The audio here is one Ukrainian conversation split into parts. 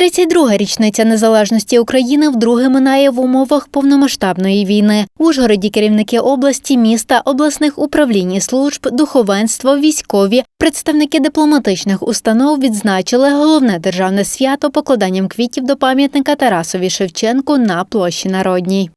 32-га річниця незалежності України вдруге минає в умовах повномасштабної війни. В Ужгороді керівники області, міста, обласних управлінь і служб, духовенство, військові, представники дипломатичних установ відзначили головне державне свято покладанням квітів до пам'ятника Тарасові Шевченку на площі Народній.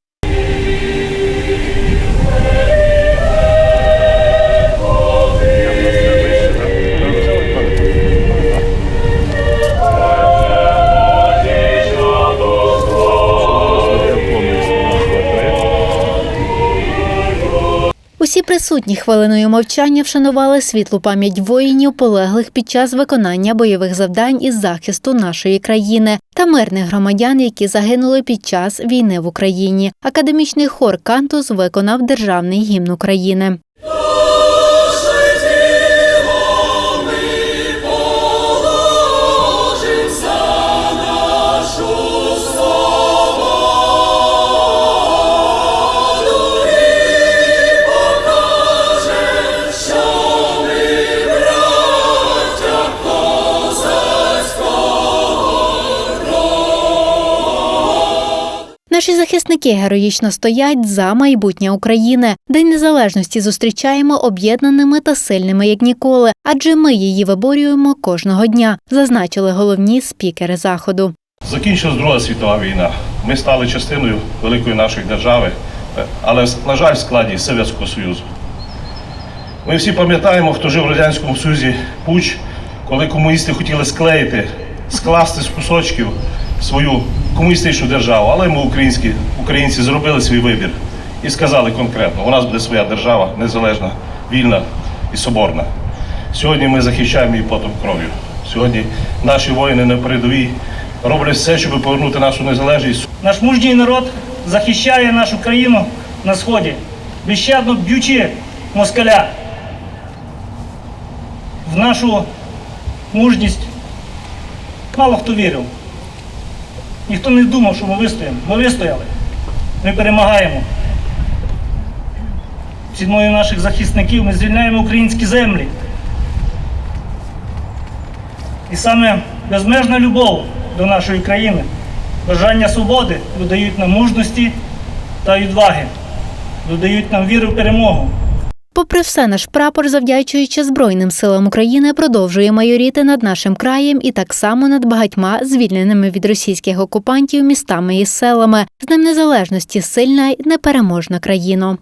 Усі присутні хвилиною мовчання вшанували світлу пам'ять воїнів, полеглих під час виконання бойових завдань із захисту нашої країни та мирних громадян, які загинули під час війни в Україні. Академічний хор Кантус виконав державний гімн України. Наші захисники героїчно стоять за майбутнє України. День незалежності зустрічаємо об'єднаними та сильними як ніколи, адже ми її виборюємо кожного дня, зазначили головні спікери заходу. Закінчилась Друга світова війна. Ми стали частиною великої нашої держави, але, на жаль, в складі Совєтського Союзу. Ми всі пам'ятаємо, хто жив в Радянському Союзі Пуч, коли комуністи хотіли склеїти, скласти з кусочків свою комуністичну державу. Але ми, українські, українці, зробили свій вибір і сказали конкретно, у нас буде своя держава, незалежна, вільна і соборна. Сьогодні ми захищаємо її потом кров'ю. Сьогодні наші воїни на передовій роблять все, щоб повернути нашу незалежність. Наш мужній народ захищає нашу країну на сході, безщадно б'ючи москаля. В нашу мужність мало хто вірив. Ніхто не думав, що ми вистоїмо. Ми вистояли. Ми перемагаємо. Ціною наших захисників ми звільняємо українські землі. І саме безмежна любов до нашої країни, бажання свободи додають нам мужності та відваги, додають нам віру в перемогу. Попри все, наш прапор, завдячуючи Збройним силам України, продовжує майоріти над нашим краєм і так само над багатьма звільненими від російських окупантів містами і селами. З Днем Незалежності сильна й непереможна країна.